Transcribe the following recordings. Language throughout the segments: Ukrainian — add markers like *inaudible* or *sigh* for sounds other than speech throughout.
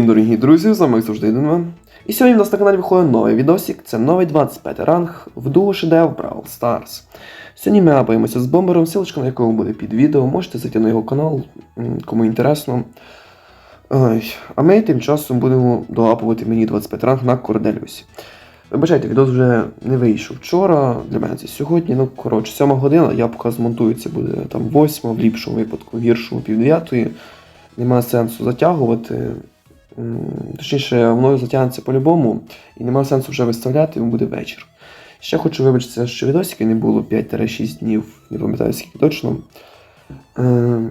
Дорогі друзі, з вами завжди Денван. І сьогодні в нас на каналі виходить новий відосик. Це новий 25 ранг в дуо шедев Brawl Stars. Сьогодні ми апаємося з бомбером, ссылочка на якого буде під відео. Можете зайти на його канал, кому інтересно. Ой. А ми тим часом будемо доапувати мені 25 ранг на Корделіусі. Вибачайте, відос вже не вийшов вчора, для мене це сьогодні. Ну, коротше, 7 година, я поки змонтую, це буде там 8, в ліпшому випадку, в гіршому пів 9. Немає сенсу затягувати. Точніше, воно затягнеться по-любому, і немає сенсу вже виставляти, він буде вечір. Ще хочу вибачитися, що відосики не було 5-6 днів, не пам'ятаю скільки точно. Е,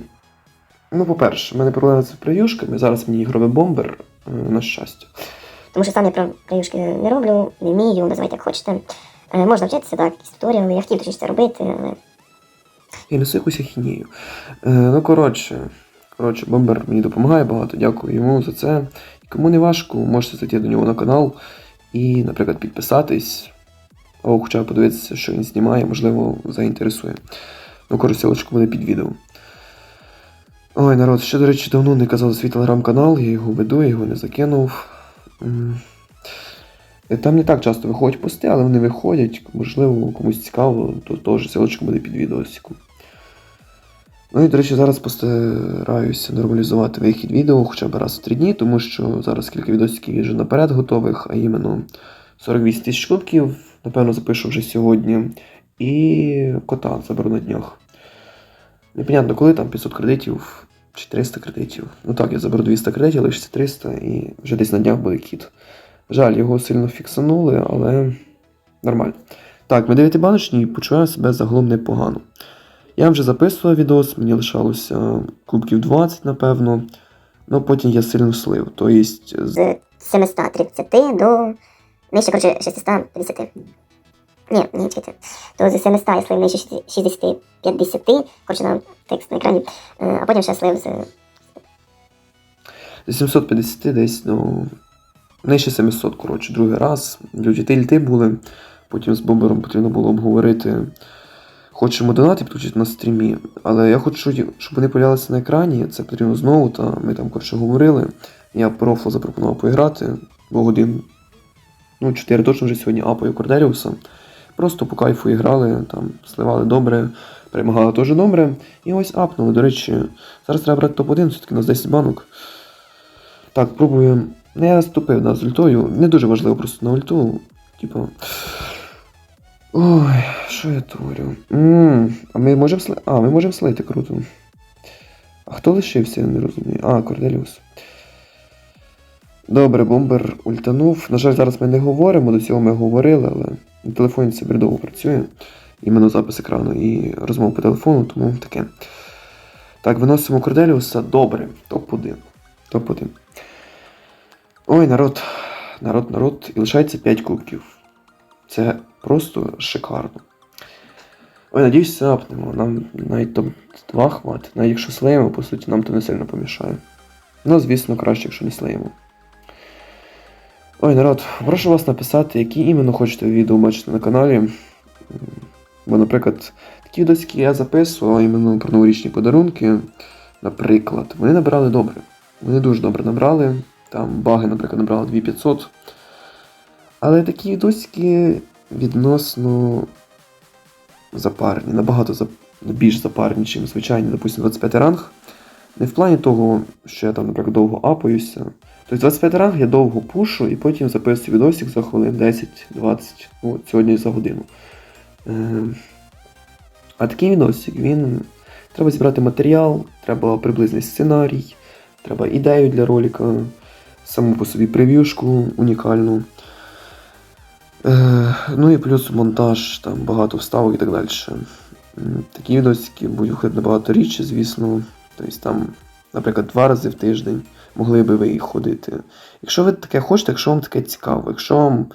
ну, по-перше, в мене проблеми з прев'юшками, зараз мені їх робить бомбер, е, на щастя. Тому що сам я про прев'юшки не роблю, не вмію, називайте як хочете. Е, можна вчитися, так, якісь туторіали, я хотів точніше це робити, але Я несу якусь ахінію. Е, ну, коротше, коротше, бомбер мені допомагає багато, дякую йому за це. Кому не важко, можете зайти до нього на канал і, наприклад, підписатись, або хоча б подивитися, що він знімає, можливо, заінтересує. Ну, коротше, ссылочка буде під відео. Ой, народ, ще, до речі, давно не казав за свій телеграм-канал, я його веду, я його не закинув. Там не так часто виходять пости, але вони виходять. Можливо, комусь цікаво, то теж ссылочка буде під відеосиком. Ну і, до речі, зараз постараюся нормалізувати вихід відео хоча б раз в три дні, тому що зараз кілька відосиків вже наперед готових, а іменно 48 тисяч кубків, напевно, запишу вже сьогодні. І кота заберу на днях. Непонятно, коли там 500 кредитів чи 300 кредитів. Ну так, я заберу 200 кредитів, лишиться 300 і вже десь на днях буде кіт. Жаль, його сильно фіксанули, але нормально. Так, ми дев'ятибаночні і почуваю себе загалом непогано. Я вже записував відос, мені лишалося кубків 20, напевно. Ну потім я сильно слив. Тобто, з- з 730 до нижче, коротше, 650. Ні, ні, чекайте. То з 700 я слив нижче 60, 50, коротше, на текст на екрані, Е, а потім ще слив з з 750 десь, ну. Нижче 700, коротше, другий раз. Люди тильти були. Потім з бомбером потрібно було обговорити. Хочемо донати підключити на стрімі, але я хочу, щоб вони появлялися на екрані. Це потрібно знову, та ми там коротше говорили. Я профло запропонував поіграти, бо годин. Ну, 4 точно вже сьогодні апаю Корделіуса. Просто по кайфу іграли, там сливали добре, перемагали теж добре. І ось апнули. До речі, зараз треба брати топ-1, все-таки у нас 10 банок. Так, пробуємо. Ну, я наступив на з ультою. Не дуже важливо просто на ульту. Типу. Ой, що я творю? Ммм, а ми можемо сли... А, ми можемо слити, круто. А хто лишився, я не розумію. А, Корделіус. Добре, бомбер ультанув. На жаль, зараз ми не говоримо, до цього ми говорили, але на телефоні це бредово працює. Іменно запис екрану і розмова по телефону, тому таке. Так, виносимо Корделіуса. Добре. Топ-1. Топ-1. Ой, народ. Народ, народ. І лишається 5 кубків. Це просто шикарно. Ой, надіюсь, апнемо. Нам навіть топ-2 хватить. Навіть якщо слеємо, по суті, нам то не сильно помішає. Ну, звісно, краще, якщо не слеємо. Ой, народ, прошу вас написати, які іменно хочете відео бачити на каналі. Бо, наприклад, такі відосики я записував, іменно про новорічні подарунки. Наприклад, вони набрали добре. Вони дуже добре набрали. Там баги, наприклад, набрали 2500. Але такі відосики відносно запарні, набагато зап... більш запарні, ніж звичайні, допустимо, 25 ранг. Не в плані того, що я там, наприклад, довго апаюся. Тобто 25 ранг я довго пушу і потім записую відосик за хвилин 10-20, ну, сьогодні за годину. Е, а такий відосик, він. Треба зібрати матеріал, треба приблизний сценарій, треба ідею для ролика, саму по собі прев'юшку унікальну. Е, ну і плюс монтаж, там багато вставок і так далі. Такі відосики будуть виходити набагато рідше, звісно. Тобто там, наприклад, два рази в тиждень могли би ви їх ходити. Якщо ви таке хочете, якщо вам таке цікаво, якщо вам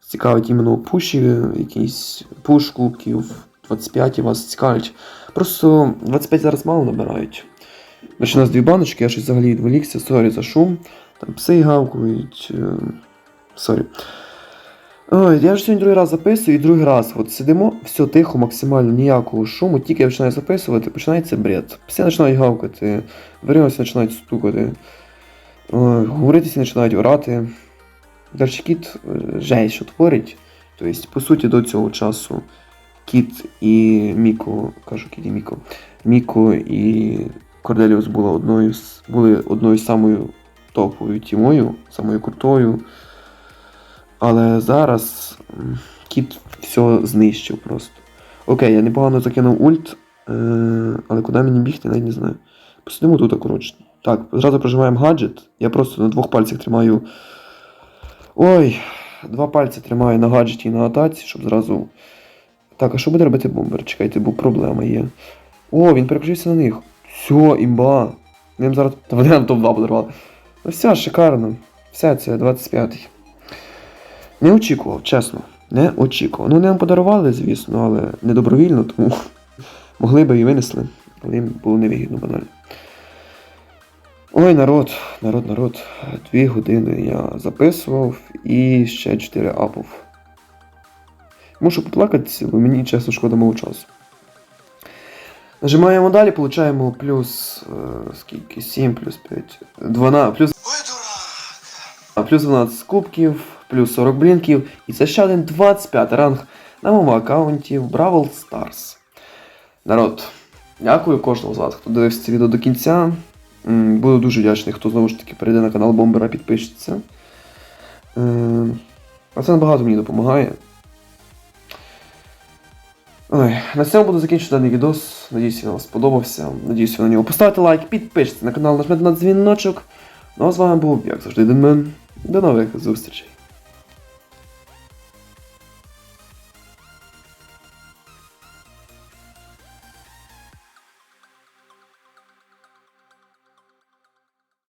цікавить іменно пуші, якісь пуш кубків, 25 вас цікавить. Просто 25 зараз мало набирають. Значить, у нас дві баночки, я щось взагалі відволікся, сорі за шум. Там пси гавкають. е, Сорі. Ой, я вже сьогодні другий раз записую і другий раз. От сидимо, все тихо, максимально ніякого шуму, тільки я починаю записувати, починається бред. Пси починають гавкати, двері починають стукати. Говоритися починають орати. Речі, кіт е, жесть, що творить. Тобто, по суті, до цього часу Кіт і Міко, кажу Кіт і Міко, Міко і Корделіус була одною були одною самою топовою тімою, самою крутою. Але зараз кіт все знищив просто. Окей, я непогано закинув ульт, е, але куди мені бігти, навіть не знаю. Посидимо тут, коротше. Так, зразу прожимаємо гаджет. Я просто на двох пальцях тримаю. Ой, два пальці тримаю на гаджеті і на атаці, щоб зразу. Так, а що буде робити бомбер? Чекайте, бо проблема є. О, він переключився на них. Все, імба. Ним зараз. Та вони нам топ-2 подарували. Ну все, шикарно. Все, це 25-й. Не очікував, чесно. Не очікував. Ну, нам подарували, звісно, але не добровільно, тому *laughs* могли би і винесли, але їм було невигідно банально. Ой, народ, народ, народ. Дві години я записував і ще 4 апов. Мушу поплакатися, бо мені чесно шкода мого часу. Нажимаємо далі, получаємо плюс е, скільки? 7 плюс 5. 12, плюс а, плюс 12 кубків, плюс 40 блінків. І це ще один 25 ранг на моєму аккаунті в Бравл Stars. Народ, дякую кожному з вас, хто дивився це відео до кінця. Буду дуже вдячний, хто знову ж таки перейде на канал Бомбера, підпишеться. Е, А це набагато мені допомагає. Ой, на цьому буду закінчити даний відос. Надіюсь, він вам сподобався. Надіюсь, ви на нього поставите лайк, підпишіться на канал, нажмете на дзвіночок. Ну а з вами був, як завжди, Денмен. До нових зустрічей.